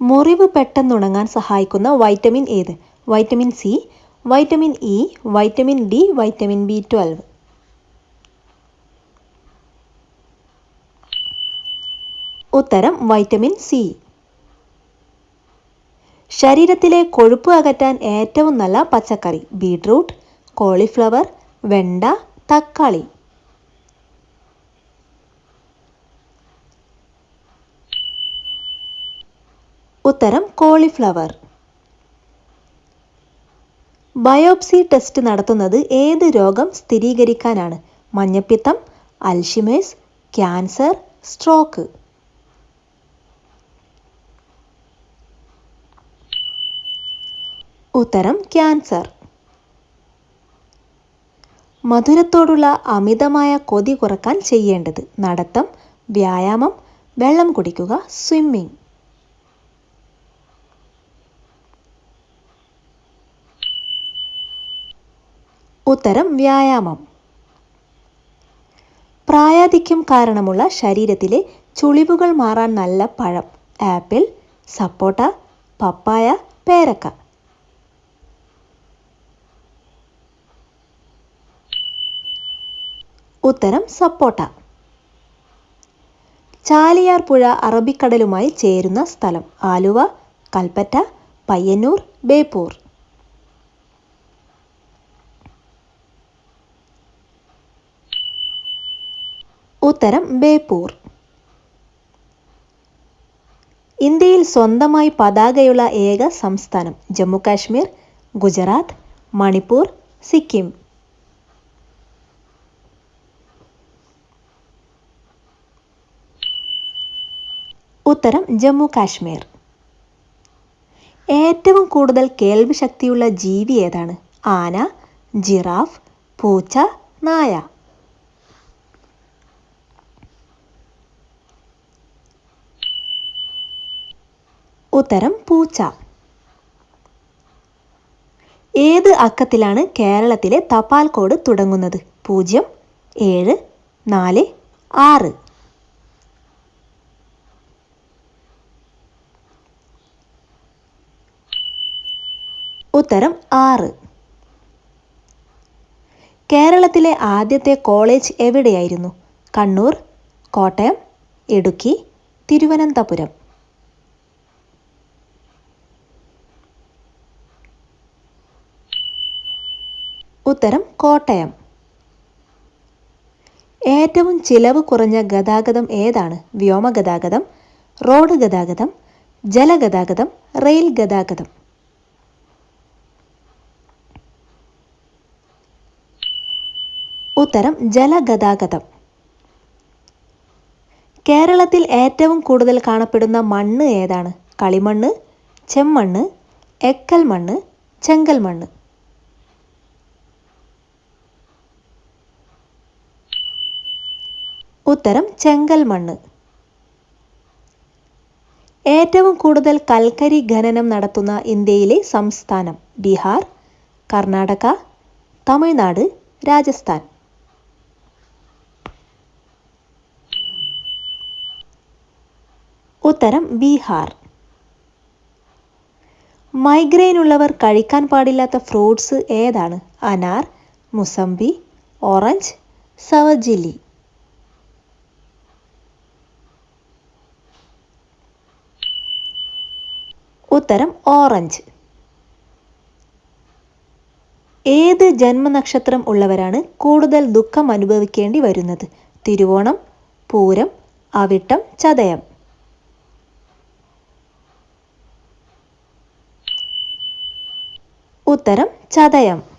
മുറിവ് പെട്ടെന്നുണങ്ങാൻ സഹായിക്കുന്ന വൈറ്റമിൻ ഏത്? Vitamin C vitamin E vitamin D vitamin B twelve. ഉത്തരം വൈറ്റമിൻ സി. ശരീരത്തിലെ കൊഴുപ്പ് അകറ്റാൻ ഏറ്റവും നല്ല പച്ചക്കറി ബീട്രൂട്ട് കോളിഫ്ലവർ വെണ്ട തക്കാളി. ഉത്തരം കോളിഫ്ലവർ. ബയോപ്സി ടെസ്റ്റ് നടത്തുന്നത് ഏത് രോഗം സ്ഥിരീകരിക്കാനാണ്? മഞ്ഞപ്പിത്തം അൽഷിമേഴ്സ് ക്യാൻസർ സ്ട്രോക്ക്. ഉത്തരം ക്യാൻസർ. മധുരത്തോടുള്ള അമിതമായ കൊതി കുറയ്ക്കാൻ ചെയ്യേണ്ടത് നടത്തം വ്യായാമം വെള്ളം കുടിക്കുക സ്വിമ്മിംഗ്. ഉത്തരം വ്യായാമം. പ്രായാധിക്യം കാരണമുള്ള ശരീരത്തിലെ ചുളിവുകൾ മാറാൻ നല്ല പഴം ആപ്പിൾ സപ്പോട്ട പപ്പായ പേരക്ക. ഉത്തരം സപ്പോട്ട. ചാലിയാർ പുഴ അറബിക്കടലുമായി ചേരുന്ന സ്ഥലം ആലുവ കൽപ്പറ്റ പയ്യന്നൂർ ബേപ്പൂർ. ഉത്തരം ബേപ്പൂർ. ഇന്ത്യയിൽ സ്വന്തമായി പതാകയുള്ള ഏക സംസ്ഥാനം ജമ്മുകാശ്മീർ ഗുജറാത്ത് മണിപ്പൂർ സിക്കിം. ഉത്തരം ജമ്മു കാശ്മീർ ഏറ്റവും കൂടുതൽ കേൾവി ശക്തിയുള്ള ജീവി ഏതാണ്? ആന ജിറാഫ് പൂച്ച നായ. ഉത്തരം പൂച്ച. ഏത് അക്കത്തിലാണ് കേരളത്തിലെ തപാൽ കോഡ് തുടങ്ങുന്നത്? പൂജ്യം ഏഴ് നാല് ആറ്. ഉത്തരം ആറ്. കേരളത്തിലെ ആദ്യത്തെ കോളേജ് എവിടെയായിരുന്നു? കണ്ണൂർ കോട്ടയം ഇടുക്കി തിരുവനന്തപുരം. ഉത്തരം കോട്ടയം. ഏറ്റവും ചിലവ് കുറഞ്ഞ ഗതാഗതം ഏതാണ്? വ്യോമഗതാഗതം റോഡ് ഗതാഗതം ജലഗതാഗതം റെയിൽ ഗതാഗതം. ഉത്തരം ജലഗതാഗതം. കേരളത്തിൽ ഏറ്റവും കൂടുതൽ കാണപ്പെടുന്ന മണ്ണ് ഏതാണ്? കളിമണ്ണ് ചെമ്മണ്ണ് എക്കൽ മണ്ണ് ചെങ്കൽ മണ്ണ്. ഉത്തരം ചെങ്കൽ മണ്ണ്. ഏറ്റവും കൂടുതൽ കൽക്കരി ഖനനം നടത്തുന്ന ഇന്ത്യയിലെ സംസ്ഥാനം ബീഹാർ കർണാടക തമിഴ്നാട് രാജസ്ഥാൻ. ഉത്തരം ബീഹാർ. മൈഗ്രെയിൻ ഉള്ളവർ കഴിക്കാൻ പാടില്ലാത്ത ഫ്രൂട്ട്സ് ഏതാണ്? അനാർ മുസംബി ഓറഞ്ച് സവജില്ലി ഉത്തരം ഓറഞ്ച്. ഏത് ജന്മനക്ഷത്രം ഉള്ളവരാണ് കൂടുതൽ ദുഃഖം അനുഭവിക്കേണ്ടി വരുന്നത്? തിരുവോണം പൂരം അവിട്ടം ചതയം. ഉത്തരം ചതയം.